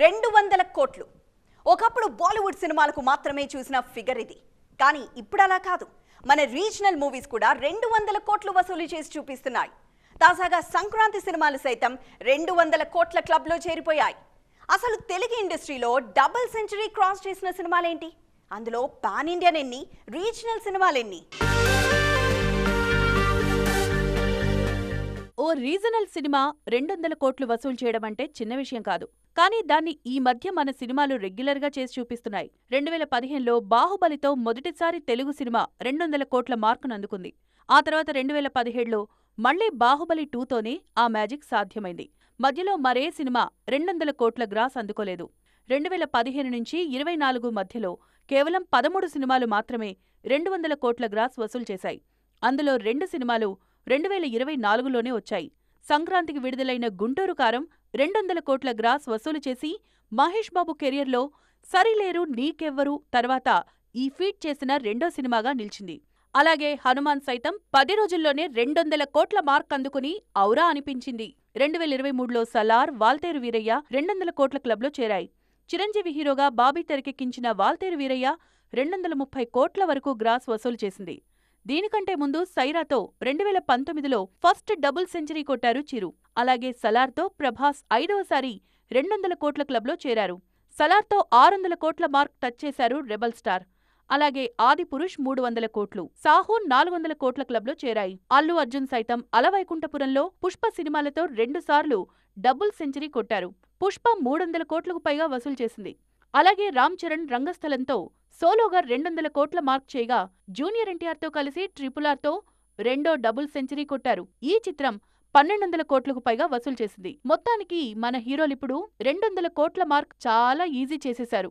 రెండు వందల కోట్లు. ఒకప్పుడు బాలీవుడ్ సినిమాలకు మాత్రమే చూసిన ఫిగర్ ఇది. కానీ ఇప్పుడు అలా కాదు. మన రీజనల్ మూవీస్ కూడా రెండు వందల కోట్లు వసూలు చేసి చూపిస్తున్నాయి. తాజాగా సంక్రాంతి సినిమాలు సైతం రెండు వందల కోట్ల క్లబ్లో చేరిపోయాయి. అసలు తెలుగు ఇండస్ట్రీలో డబుల్ సెంచరీ క్రాస్ చేసిన సినిమాలేంటి? అందులో పాన్ ఇండియన్ ఎన్ని రీజనల్ సినిమాలెన్ని? రీజనల్ సినిమా రెండొందల కోట్లు వసూలు చేయడం అంటే చిన్న విషయం కాదు. కానీ దాన్ని ఈ మధ్య మన సినిమాలు రెగ్యులర్గా చేసి చూపిస్తున్నాయి. రెండు వేల పదిహేనులో బాహుబలితో మొదటిసారి తెలుగు సినిమా రెండొందల కోట్ల మార్కును అందుకుంది. ఆ తర్వాత రెండు వేల పదిహేడులో మళ్ళీ బాహుబలి టూతోనే ఆ మ్యాజిక్ సాధ్యమైంది. మధ్యలో మరే సినిమా రెండొందల కోట్ల గ్రాస్ అందుకోలేదు. రెండు వేల పదిహేను నుంచి ఇరవై నాలుగు మధ్యలో కేవలం పదమూడు సినిమాలు మాత్రమే రెండు వందల కోట్ల గ్రాస్ వసూలు చేశాయి. అందులో రెండు సినిమాలు రెండు వేల ఇరవై నాలుగులోనే వచ్చాయి. సంక్రాంతికి విడుదలైన గుంటూరు కారం రెండొందల కోట్ల గ్రాస్ వసూలు చేసి మహేష్ బాబు కెరియర్లో సరిలేరు నీకెవ్వరు తర్వాత ఈ ఫీట్ చేసిన రెండో సినిమాగా నిలిచింది. అలాగే హనుమాన్ సైతం పది రోజుల్లోనే రెండొందల కోట్ల మార్క్ అందుకుని ఔరా అనిపించింది. రెండు వేల ఇరవై మూడులో సలార్ వాల్తేరు వీరయ్య రెండొందల కోట్ల క్లబ్లో చేరాయి. చిరంజీవి హీరోగా బాబీ తెరకెక్కించిన వాల్తేరు వీరయ్య రెండొందల ముప్పై కోట్ల వరకు గ్రాస్ వసూలు చేసింది. దీనికంటే ముందు సైరాతో రెండు వేల పంతొమ్మిదిలో ఫస్ట్ డబుల్ సెంచరీ కొట్టారు చిరు. అలాగే సలార్తో ప్రభాస్ ఐదవసారి రెండొందల కోట్ల క్లబ్లో చేరారు. సలార్తో ఆరొందల కోట్ల మార్క్ టచ్ చేశారు రెబల్ స్టార్. అలాగే ఆది పురుష్ మూడు వందల కోట్లు సాహు నాలుగు వందల కోట్ల క్లబ్లో చేరాయి. అల్లు అర్జున్ సైతం అలవైకుంఠపురంలో పుష్ప సినిమాలతో రెండుసార్లు డబుల్ సెంచరీ కొట్టారు. పుష్ప మూడొందల కోట్లకు పైగా వసూలు చేసింది. అలాగే రామ్ చరణ్ రంగస్థలంతో సోలోగా రెండొందల కోట్ల మార్క్ చేయగా జూనియర్ ఎన్టీఆర్తో కలిసి ట్రిపుల్ ఆర్తో రెండో డబుల్ సెంచరీ కొట్టారు. ఈ చిత్రం పన్నెండు వందల కోట్లకు పైగా వసూలు చేసింది. మొత్తానికి మన హీరోలిప్పుడు రెండొందల కోట్ల మార్క్ చాలా ఈజీ చేసేశారు.